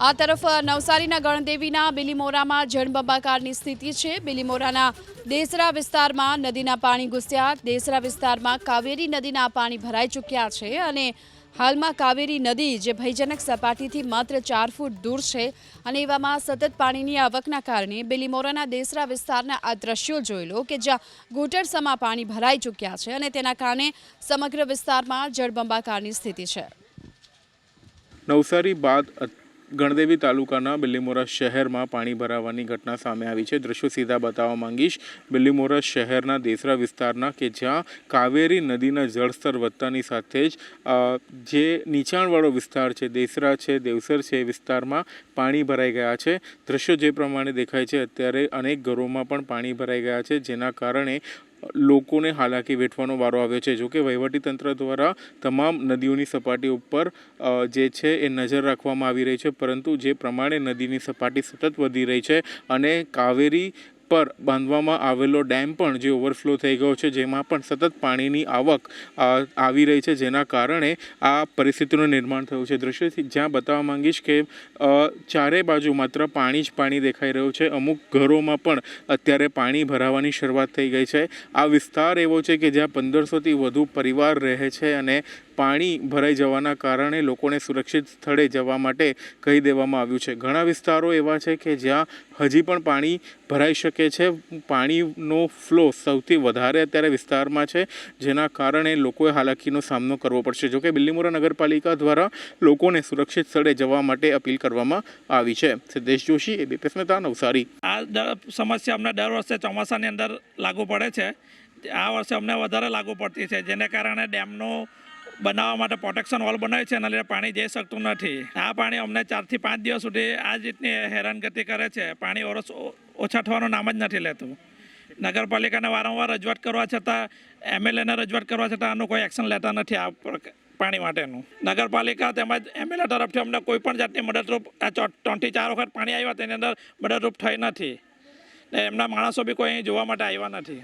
આ તરફ નવસારીના ગણદેવીના બિલીમોરામાં જળબંબાકારની સ્થિતિ છે. બિલીમોરાના દેસરા વિસ્તારમાં નદીના પાણી ઘૂસ્યા. દેસરા વિસ્તારમાં કાવેરી નદીના પાણી ભરાઈ ચૂક્યા છે અને હાલમાં કાવેરી નદી જે ભયજનક સપાટીથી માત્ર ચાર ફૂટ દૂર છે અને એવામાં સતત પાણીની આવકના કારણે બિલીમોરાના દેસરા વિસ્તારના આ દ્રશ્યો જોઈ લો કે જ્યાં ઘૂંટણસમાં પાણી ભરાઈ ચૂક્યા છે અને તેના કારણે સમગ્ર વિસ્તારમાં જળબંબાકારની સ્થિતિ છે. નવસારી બાદ ગણદેવી તાલુકાના બિલ્લીમોરા શહેરમાં પાણી ભરાવાની ઘટના સામે આવી છે. દ્રશ્યો સીધા બતાવવા માંગીશ. બિલ્લીમોરા શહેરના દેસરા વિસ્તારના કે જ્યાં કાવેરી નદીના જળસ્તર વધતાની સાથે જ જે નીચાણવાળો વિસ્તાર છે, દેસરા છે, દેવસર છે, એ વિસ્તારમાં પાણી ભરાઈ ગયા છે. દ્રશ્યો જે પ્રમાણે દેખાય છે, અત્યારે અનેક ઘરોમાં પણ પાણી ભરાઈ ગયા છે, જેના કારણે લોકોને હાલાકી વેઠવાનો વારો આવ્યો છે. જોકે વહીવટીતંત્ર દ્વારા તમામ નદીઓની સપાટી ઉપર જે છે એ નજર રાખવામાં આવી રહી છે. પરંતુ જે પ્રમાણે નદીની સપાટી સતત વધી રહી છે અને કાવેરી પર બાંધવામાં આવેલો ડેમ પણ જે ઓવરફ્લો થઈ ગયો છે, જેમાં પણ સતત પાણીની આવક આવી રહી છે, જેના કારણે આ પરિસ્થિતિનું નિર્માણ થયું છે. દ્રશ્યથી જ્યાં બતાવવા માંગીશ કે ચારે બાજુ માત્ર પાણી જ પાણી દેખાઈ રહ્યું છે. અમુક ઘરોમાં પણ અત્યારે પાણી ભરાવાની શરૂઆત થઈ ગઈ છે. આ વિસ્તાર એવો છે કે જ્યાં પંદરસોથી વધુ પરિવાર રહે છે અને પાણી ભરાઈ જવાના કારણે લોકોને સુરક્ષિત સ્થળે જવા માટે કહી દેવામાં આવ્યું છે. ઘણા વિસ્તારો એવા છે કે જ્યાં હજી પણ પાણી ભરાઈ શકે છે. પાણીનો ફ્લો સૌથી વધારે અત્યારે વિસ્તારમાં છે, જેના કારણે લોકોએ હાલાકીનો સામનો કરવો પડશે. જોકે બિલ્લીમોરા નગરપાલિકા દ્વારા લોકોને સુરક્ષિત સ્થળે જવા માટે અપીલ કરવામાં આવી છે. સિદ્ધેશ જોશી એ બીપીએસ મહેતા નવસારી. આ સમસ્યા અમને દર વર્ષે ચોમાસાની અંદર લાગુ પડે છે. આ વર્ષે અમને વધારે લાગુ પડતી છે, જેને કારણે ડેમનું બનાવવા માટે પ્રોટેક્શન વોલ બનાવ્યું છે લીધે પાણી જઈ શકતું નથી. આ પાણી અમને ચારથી પાંચ દિવસ સુધી આ રીતની હેરાનગતિ કરે છે. પાણી ઓરસ ઓછા થવાનું નામ જ નથી લેતું. નગરપાલિકાને વારંવાર રજૂઆત કરવા છતાં, એમએલએને રજૂઆત કરવા છતાં આનું કોઈ એક્શન લેતા નથી આ પાણી માટેનું. નગરપાલિકા તેમજ એમએલએ તરફથી અમને કોઈ પણ જાતની મદદરૂપ, આ ત્રણથી ચાર વખત પાણી આવ્યા તેની અંદર મદદરૂપ થઈ નથી. ને એમના માણસો બી કોઈ જોવા માટે આવ્યા નથી.